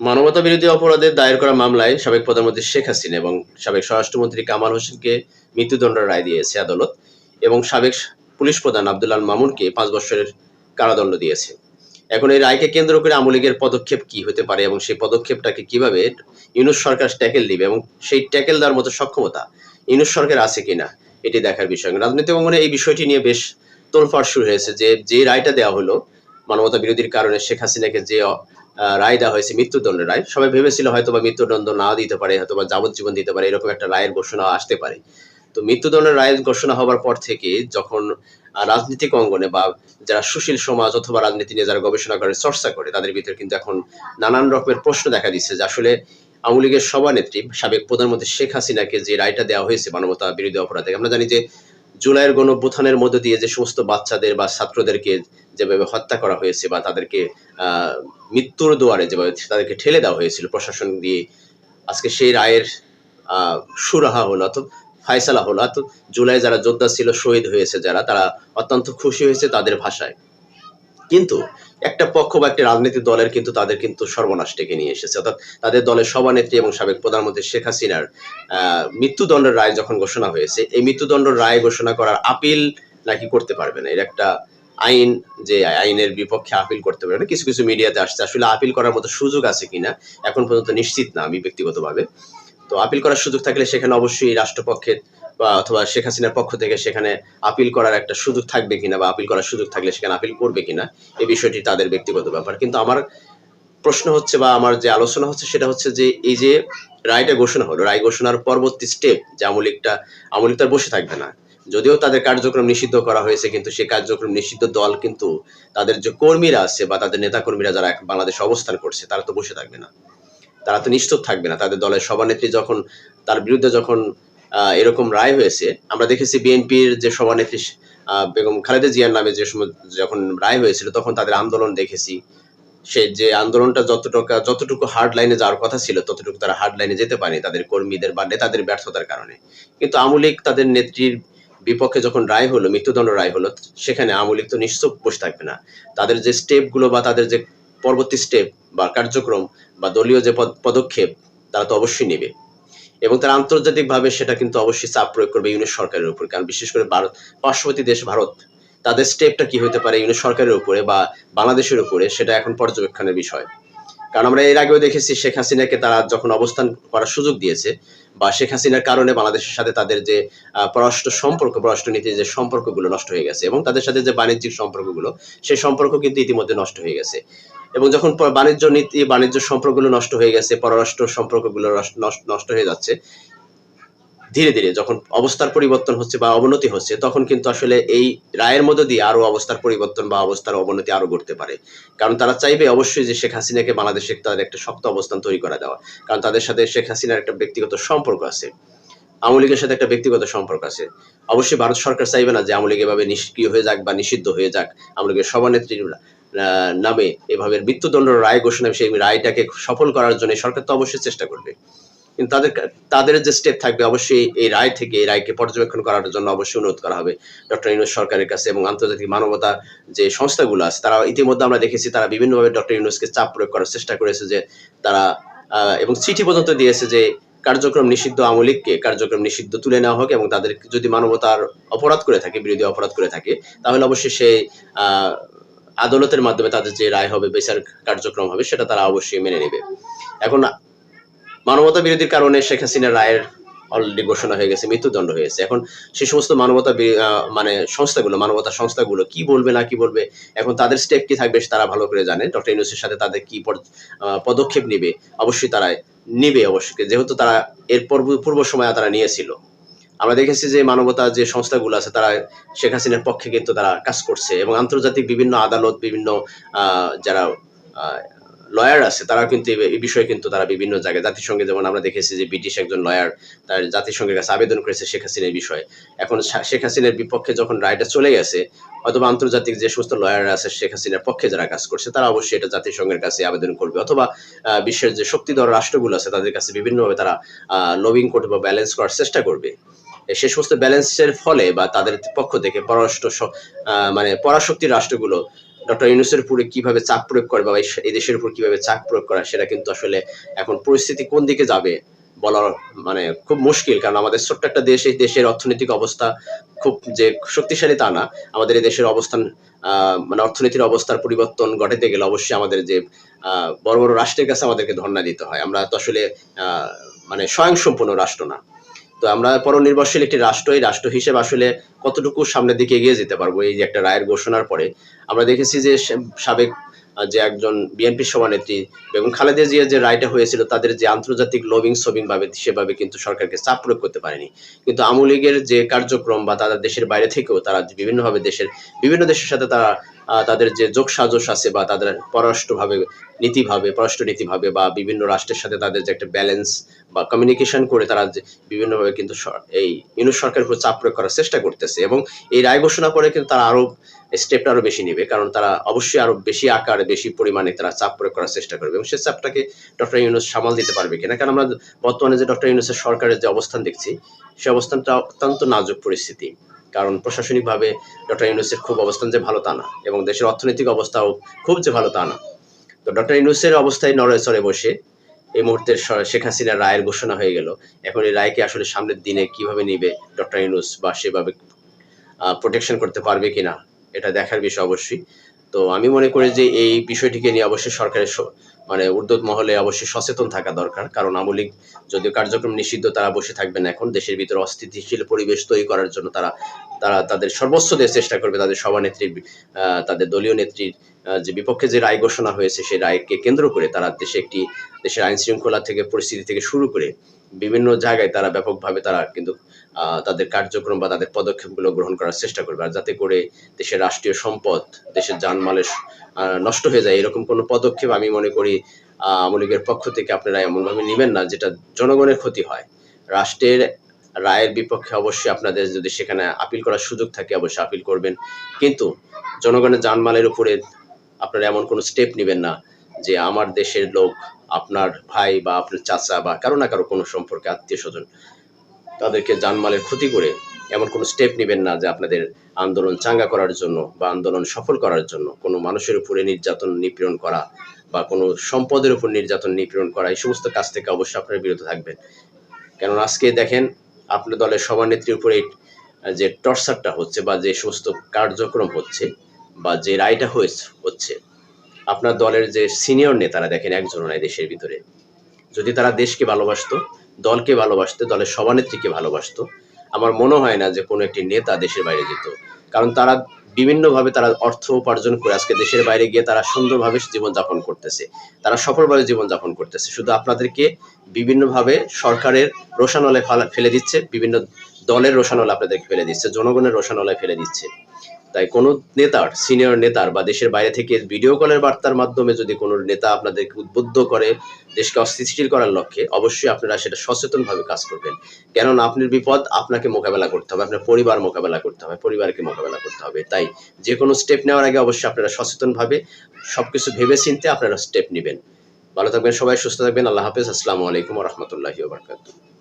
মানবতা বিরোধী অপরাধের দায়ের করা মামলায় সাবেক প্রধানমন্ত্রী শেখ হাসিনা এবং সাবেক স্বরাষ্ট্রমন্ত্রী কামাল হোসেনকে মৃত্যুদণ্ডের রায় দিয়েছে আদালত এবং সাবেক পুলিশ প্রধান আব্দুল্লাল মামুনকে পাঁচ বছরের কারাদণ্ড দিয়েছে। এখন এই রায়কে কেন্দ্র করে আওয়ামী লীগের পদক্ষেপ কি হতে পারে এবং সেই পদক্ষেপটাকে কীভাবে ইউনুস সরকার ট্যাকেল দিবে এবং সেই ট্যাকেল দেওয়ার মতো সক্ষমতা ইউনুস সরকার আছে কিনা, এটি দেখার বিষয়। রাজনৈতিক অঙ্গনে এই বিষয়টি নিয়ে বেশ তোলফাড় শুরু হয়েছে যে যে রায়টা দেওয়া হলো মানবতা বিরোধীর কারণে শেখ হাসিনাকে যে রায় দেওয়া হয়েছে, মৃত্যুদণ্ডের রায়। সবাই ভেবেছিল হয়তো বা মৃত্যুদণ্ড না দিতে পারে হয়তো বা যাবজ্জীবন দিতে পারে, এরকম একটা রায়ের ঘোষণা আসতে পারে। তো মৃত্যুদণ্ডের রায়ের ঘোষণা হওয়ার পর থেকে যখন রাজনৈতিক অঙ্গনে বা যারা সুশীল সমাজ অথবা রাজনীতি নিয়ে যারা গবেষণা করে, চর্চা করে, তাদের ভিতরে কিন্তু এখন নানান রকমের প্রশ্ন দেখা দিচ্ছে যে আসলে আওয়ামী লীগের সভানেত্রী, সাবেক প্রধানমন্ত্রী শেখ হাসিনাকে যে রায়টা দেওয়া হয়েছে মানবতা বিরোধী অপরাধে আমরা জানি যে জুলাইয়ের গণভ্যুত্থানের মধ্য দিয়ে যে সমস্ত বাচ্চাদের বা ছাত্রদেরকে যেভাবে হত্যা করা হয়েছে বা তাদেরকে মৃত্যুর দুয়ারে যেভাবে তাদেরকে ঠেলে দেওয়া হয়েছিল, প্রশাসন দিয়ে আজকে সেই রায়ের সুরাহা হলো অত ফায়সালা হলো অত জুলাই যারা যোদ্ধা ছিল, শহীদ হয়েছে যারা, তারা অত্যন্ত খুশি হয়েছে তাদের ভাষায়। কিন্তু একটা পক্ষ বা একটা রাজনৈতিক দলের কিন্তু তাদের কিন্তু সর্বনাশ ডেকে নিয়ে এসেছে। অর্থাৎ তাদের দলের সভানেত্রী এবং সাবেক প্রধানমন্ত্রী শেখ হাসিনার মৃত্যুদণ্ডের রায় যখন ঘোষণা হয়েছে, এই মৃত্যুদণ্ড রায় ঘোষণা করার আপিল নাকি করতে পারবে না, এর একটা আইন, যে আইনের বিপক্ষে আপিল করতে পারবে না, কিছু কিছু মিডিয়াতে আসছে। আসলে আপিল করার মতো সুযোগ আছে কিনা, এখন পর্যন্ত নিশ্চিত না, আমি ব্যক্তিগতভাবে। তো আপিল করার সুযোগ থাকলে সেখানে অবশ্যই রাষ্ট্রপক্ষের বা অথবা শেখ হাসিনার পক্ষ থেকে সেখানে আপিল করার একটা সুযোগ থাকবে কিনা বা আপিল করার সুযোগ থাকলে সেখানে আপিল করবে কিনা এই বিষয়টি তাদের ব্যক্তিগত ব্যাপার। কিন্তু আমার প্রশ্ন হচ্ছে বা আমার যে আলোচনা হচ্ছে সেটা হচ্ছে যে এই যে রায়টা ঘোষণা হলো, রায় ঘোষণার পরবর্তী স্টেপ যে আমলিকটা, আমলিক তার বসে থাকবে না। যদিও তাদের কার্যক্রম নিষিদ্ধ করা হয়েছে, কিন্তু সেই কার্যক্রম নিষিদ্ধ দল কিন্তু তাদের যে কর্মীরা আছে বা তাদের নেতা কর্মীরা যারা বাংলাদেশে অবস্থান করছে, তারা তো বসে থাকবে না। তারা তো নিশ্চুপ থাকবে না। তাদের দলের সভানেত্রী যখন, তার বিরুদ্ধে যখন এরকম রায় হয়েছে, আমরা দেখেছি বিএনপির যে সভানেত্রী বেগম খালেদা জিয়ার নামে যে সময় যখন রায় হয়েছিল, তখন তাদের আন্দোলন দেখেছি। সে যে আন্দোলনটা যতটুকু যতটুকু হার্ড লাইনে যাওয়ার কথা ছিল, ততটুকু তারা হার্ড লাইনে যেতে পারেনি তাদের কর্মীদের বা নেতাদের ব্যর্থতার কারণে। কিন্তু আমলিক তাদের নেত্রীর বিপক্ষে যখন রায় হলো, মৃত্যুদণ্ড রায় হলো, সেখানে আমলিক তো নিশ্চয় বসে থাকবে না। তাদের যে স্টেপগুলো বা তাদের যে পরবর্তী স্টেপ বা কার্যক্রম বা দলীয় যে পদক্ষেপ, তারা তো অবশ্যই নেবে। এবং তারা আন্তর্জাতিকভাবে সেটা কিন্তু অবশ্যই চাপ প্রয়োগ করবে ইউনিট সরকারের উপর। কারণ বিশেষ করে ভারত, পার্শ্ববর্তী দেশ ভারত, তাদের স্টেপটা কি হতে পারে ইউনিট সরকারের উপরে বা বাংলাদেশের উপরে, সেটা এখন পর্যবেক্ষণের বিষয়। কারণ আমরা এর আগেও দেখেছি শেখ হাসিনাকে তারা যখন অবস্থান করার সুযোগ দিয়েছে বা শেখ হাসিনার কারণে বাংলাদেশের সাথে তাদের যে পররাষ্ট্র সম্পর্ক, পররাষ্ট্র নীতির যে সম্পর্কগুলো নষ্ট হয়ে গেছে এবং তাদের সাথে যে বাণিজ্যিক সম্পর্কগুলো সেই সম্পর্ক কিন্তু ইতিমধ্যে নষ্ট হয়ে গেছে। এবং যখন বাণিজ্য নীতি, বাণিজ্য সম্পর্কগুলো নষ্ট হয়ে গেছে, পররাষ্ট্র সম্পর্কগুলো নষ্ট হয়ে যাচ্ছে ধীরে ধীরে যখন অবস্থার পরিবর্তন হচ্ছে বা অবনতি হচ্ছে, তখন কিন্তু আসলে এই রায়ের মধ্য দিয়ে আরও অবস্থার পরিবর্তন বা অবস্থার অবনতি আরও ঘটতে পারে। কারণ তারা চাইবে অবশ্যই যে শেখ হাসিনাকে বাংলাদেশে তাদের একটা শক্ত অবস্থান তৈরি করে দেওয়া। কারণ তাদের সাথে শেখ হাসিনার একটা ব্যক্তিগত সম্পর্ক আছে। আওয়ামী লীগের সাথে একটা ব্যক্তিগত সম্পর্ক আছে। অবশ্যই ভারত সরকার চাইবে না যে আওয়ামী লীগ এভাবে নিষ্ক্রিয় হয়ে যাক বা নিষিদ্ধ হয়ে যাক। আওয়ামী লীগের সভানেত্রীর নামে এভাবে মৃত্যুদণ্ড রায় ঘোষণা, সেই রায়টাকে সফল করার জন্য সরকার তো অবশ্যই চেষ্টা করবে। কিন্তু তাদের তাদের যে স্টেপ থাকবে, অবশ্যই এই রায় থেকে, এই রায়কে পর্যবেক্ষণ করার জন্য অবশ্যই অনুরোধ করা হবে ডক্টর ইউনুস সরকারের কাছে এবং আন্তর্জাতিক মানবতা যে সংস্থাগুলো আছে, তারা ইতিমধ্যে আমরা দেখেছি তারা বিভিন্নভাবে ডক্টর ইউনুসকে চাপ প্রয়োগ করার চেষ্টা করেছে যে তারা এবং চিঠি পর্যন্ত দিয়েছে যে কার্যক্রম নিষিদ্ধ আওয়ামী লীগকে কার্যক্রম নিষিদ্ধ তুলে নেওয়া হোক এবং তাদের যদি মানবতার অপরাধ করে থাকে, বিরোধী অপরাধ করে থাকে, তাহলে অবশ্যই সেই আদালতের মাধ্যমে তাদের যে রায় হবে, বিচার কার্যক্রম হবে, সেটা তারা অবশ্যই মেনে নেবে। এখন মানবতা বিরোধীর কারণে শেখ হাসিনার রায়ের অলরেডি ঘোষণা হয়ে গেছে, মৃত্যুদণ্ড হয়েছে। এখন সে সমস্ত মানবতা মানে সংস্থাগুলো মানবতা সংস্থাগুলো কি বলবে, না কি বলবে, এখন তাদের স্টেপ কি থাকবে তারা ভালো করে জানে। ডক্টর ইউনুসের সাথে তাদের কি পদক্ষেপ নেবে, অবশ্যই তারা নেবে অবশ্যই যেহেতু তারা এর পূর্ব সময়ে তারা নিয়েছিল। আমরা দেখেছি যে মানবতা যে সংস্থাগুলো আছে, তারা শেখ হাসিনার পক্ষে কিন্তু তারা কাজ করছে এবং আন্তর্জাতিক বিভিন্ন আদালত, বিভিন্ন যারা লয়ার আছে তারা কিন্তু এই- বিষয়ে কিন্তু তারা বিভিন্ন জায়গায়, জাতিসংঘে যেমন আমরা দেখেছি যে ব্রিটিশ একজন লয়ার তার জাতিসংঘের কাছে আবেদন করেছে শেখ হাসিনার বিষয়ে। এখন শেখ হাসিনার বিপক্ষে যখন রায়টা চলে গেছে অথবা আন্তর্জাতিক যে সমস্ত লয়ার আছে শেখ হাসিনার পক্ষে যারা কাজ করছে, তারা অবশ্যই এটা জাতিসংঘের কাছে আবেদন করবে। অথবা বিশ্বের যে শক্তিধর রাষ্ট্রগুলো আছে, তাদের কাছে বিভিন্নভাবে তারা লবিং করবে বা ব্যালেন্স করার চেষ্টা করবে। সে সমস্ত ব্যালেন্সের ফলে বা তাদের পক্ষ থেকে পররাষ্ট্র মানে পরাশক্তির রাষ্ট্রগুলো ডক্টর ইউনুসের উপরে কীভাবে চাপ প্রয়োগ করে বা এই- দেশের উপর কীভাবে চাপ প্রয়োগ করা, সেটা কিন্তু আসলে এখন পরিস্থিতি কোন দিকে যাবে বলার মানে খুব মুশকিল। কারণ আমাদের ছোট্ট একটা দেশ, এই দেশের অর্থনৈতিক অবস্থা খুব যে শক্তিশালী তা না। আমাদের এই দেশের অবস্থান মানে অর্থনীতির অবস্থার পরিবর্তন ঘটাতে গেলে অবশ্যই আমাদের যে বড় বড় রাষ্ট্রের কাছে আমাদেরকে ধর্ণা দিতে হয়। আমরা তো আসলে মানে স্বয়ংসম্পূর্ণ রাষ্ট্র না। তো আমরা পরনির্ভরশীল একটি রাষ্ট্র, এই রাষ্ট্র হিসেবে আসলে কতটুকু সামনের দিকে এগিয়ে যেতে পারব, এই যে একটা রায়ের ঘোষণার পরে। আমরা দেখেছি যে সাবেক যে একজন বিএনপি সভানেত্রী বেগম খালেদা জিয়া যে রায়টা হয়েছিল, তাদের যে আন্তর্জাতিক লবিং সবিং ভাবে, সেভাবে কিন্তু সরকারকে চাপ প্রয়োগ করতে পারেনি। কিন্তু আওয়ামী লীগের যে কার্যক্রম বা তারা দেশের বাইরে থেকেও তারা বিভিন্নভাবে দেশের বিভিন্ন দেশের সাথে তারা তাদের যে যোগ সাজস আছে বা তাদের পররাষ্ট্রভাবে, নীতিভাবে পররাষ্ট্র নীতিভাবে বা বিভিন্ন রাষ্ট্রের সাথে তাদের যে একটা ব্যালেন্স বা কমিউনিকেশন করে তারা বিভিন্নভাবে কিন্তু এই ইউনুস সরকারের উপর চাপ প্রয়োগ করার চেষ্টা করতেছে এবং এই রায় ঘোষণা করে কিন্তু তারা আরও স্টেপটা আরও বেশি নেবে কারণ তারা অবশ্যই আরও বেশি আকারে, বেশি পরিমাণে তারা চাপ প্রয়োগ করার চেষ্টা করবে এবং সেই চাপটাকে ডক্টর ইউনুস সামাল দিতে পারবে কিনা। কারণ আমরা বর্তমানে যে ডক্টর ইউনুসের সরকারের যে অবস্থান দেখছি, সে অবস্থানটা অত্যন্ত নাজুক পরিস্থিতি। কারণ প্রশাসনিকভাবে ডক্টর ইউনুসের খুব অবস্থান যে ভালো তা না, এবং দেশের অর্থনৈতিক অবস্থাও খুব যে ভালো তা না। তো ডক্টর ইউনুসের অবস্থায় নড়েচড়ে বসে এই মুহূর্তে শেখ হাসিনার রায়ের ঘোষণা হয়ে গেল। এখন এই রায়কে আসলে সামনের দিনে কীভাবে নিবে ডক্টর ইউনুস বা সেভাবে প্রোটেকশন করতে পারবে কিনা, এটা দেখার বিষয় অবশ্যই। তো আমি মনে করি যে এই বিষয়টিকে নিয়ে অবশ্যই সরকারের মানে উর্দত মহলে অবশ্যই সচেতন থাকা দরকার। কারণ আমলিক লীগ যদিও কার্যক্রম নিষিদ্ধ, তারা বসে থাকবেন এখন। দেশের ভিতরে অস্থিতিশীল পরিবেশ তৈরি করার জন্য তারা তারা তাদের সর্বোচ্চ দেশ চেষ্টা করবে। তাদের সভানেত্রীর তাদের দলীয় নেত্রীর যে বিপক্ষে যে রায় ঘোষণা হয়েছে সেই রায়কে কেন্দ্র করে তারা দেশে একটি দেশের আইন শৃঙ্খলা থেকে পরিস্থিতি থেকে শুরু করে বিভিন্ন জায়গায় তারা ব্যাপকভাবে তারা কিন্তু তাদের কার্যক্রম বা তাদের পদক্ষেপগুলো গ্রহণ করার চেষ্টা করবে। আর যাতে করে দেশের রাষ্ট্রীয় সম্পদ দেশের জানমালের আহ, নষ্ট হয়ে যায় এরকম কোনো পদক্ষেপ আমি মনে করি আওয়ামী লীগের পক্ষ থেকে আপনারা এমনভাবে নেবেন না যেটা জনগণের ক্ষতি হয়। রাষ্ট্রের রায়ের বিপক্ষে অবশ্যই আপনাদের যদি সেখানে আপিল করার সুযোগ থাকে অবশ্যই আপিল করবেন। কিন্তু জনগণের যানমালের উপরে আপনারা এমন কোনো স্টেপ নেবেন না যে আমার দেশের লোক, আপনার ভাই বা আপনার চাচা বা কারও না কারও কোনো সম্পর্কে আত্মীয় স্বজন তাদেরকে জানমালের ক্ষতি করে এমন কোনো স্টেপ নেবেন না যে আপনাদের আন্দোলন চাঙ্গা করার জন্য বা আন্দোলন সফল করার জন্য। কোনো মানুষের উপরে নির্যাতন নিপীড়ন করা বা কোনো সম্পদের উপর নির্যাতন নিপীড়ন করা, এই সমস্ত কাজ থেকে অবশ্যই আপনারা বিরত থাকবেন। কেননা আজকে দেখেন আপনার দলের সভানেত্রীর উপরে যে টর্চারটা হচ্ছে বা যে সমস্ত কার্যক্রম হচ্ছে বা যে রায়টা হয়েছে, হচ্ছে, আপনার দলের যে সিনিয়র নেতারা দেখেন একজন নাই দেশের ভিতরে। যদি তারা দেশকে ভালোবাসতো, দলকে ভালোবাসতো, দলের সভানেত্রীকে ভালোবাসতো, আমার মনে হয় না যে কোনো একটি নেতা দেশের বাইরে যেত। কারণ তারা বিভিন্নভাবে তারা অর্থ উপার্জন করে আজকে দেশের বাইরে গিয়ে তারা সুন্দরভাবে জীবনযাপন করতেছে। তারা সফলভাবে জীবনযাপন করতেছে। শুধু আপনাদেরকে বিভিন্নভাবে সরকারের রোশানলে ফেলা- দিচ্ছে, বিভিন্ন দলের রোশানলে আপনাদেরকে ফেলে দিচ্ছে, জনগণের রোশানলে ফেলে দিচ্ছে। তাই কোনো নেতার সিনিয়র নেতার বা দেশের বাইরে থেকে ভিডিও কলের বার্তার মাধ্যমে যদি কোনো নেতা আপনাদেরকে উদ্বুদ্ধ করে দেশকে অস্থিতিশীল করার লক্ষ্যে, অবশ্যই আপনারা সেটা সচেতনভাবে কাজ করবেন। কেননা আপনার বিপদ আপনাকে মোকাবেলা করতে হবে, আপনার পরিবার মোকাবেলা করতে হবে, পরিবারকে মোকাবেলা করতে হবে। তাই যে কোনো স্টেপ নেওয়ার আগে অবশ্যই আপনারা সচেতনভাবে সবকিছু ভেবে চিনতে আপনারা স্টেপ নেবেন। ভালো থাকবেন সবাই, সুস্থ থাকবেন। আল্লাহ হাফেজ। আসসালামু আলাইকুম রহমতুল্লাহি বারকাতুহ।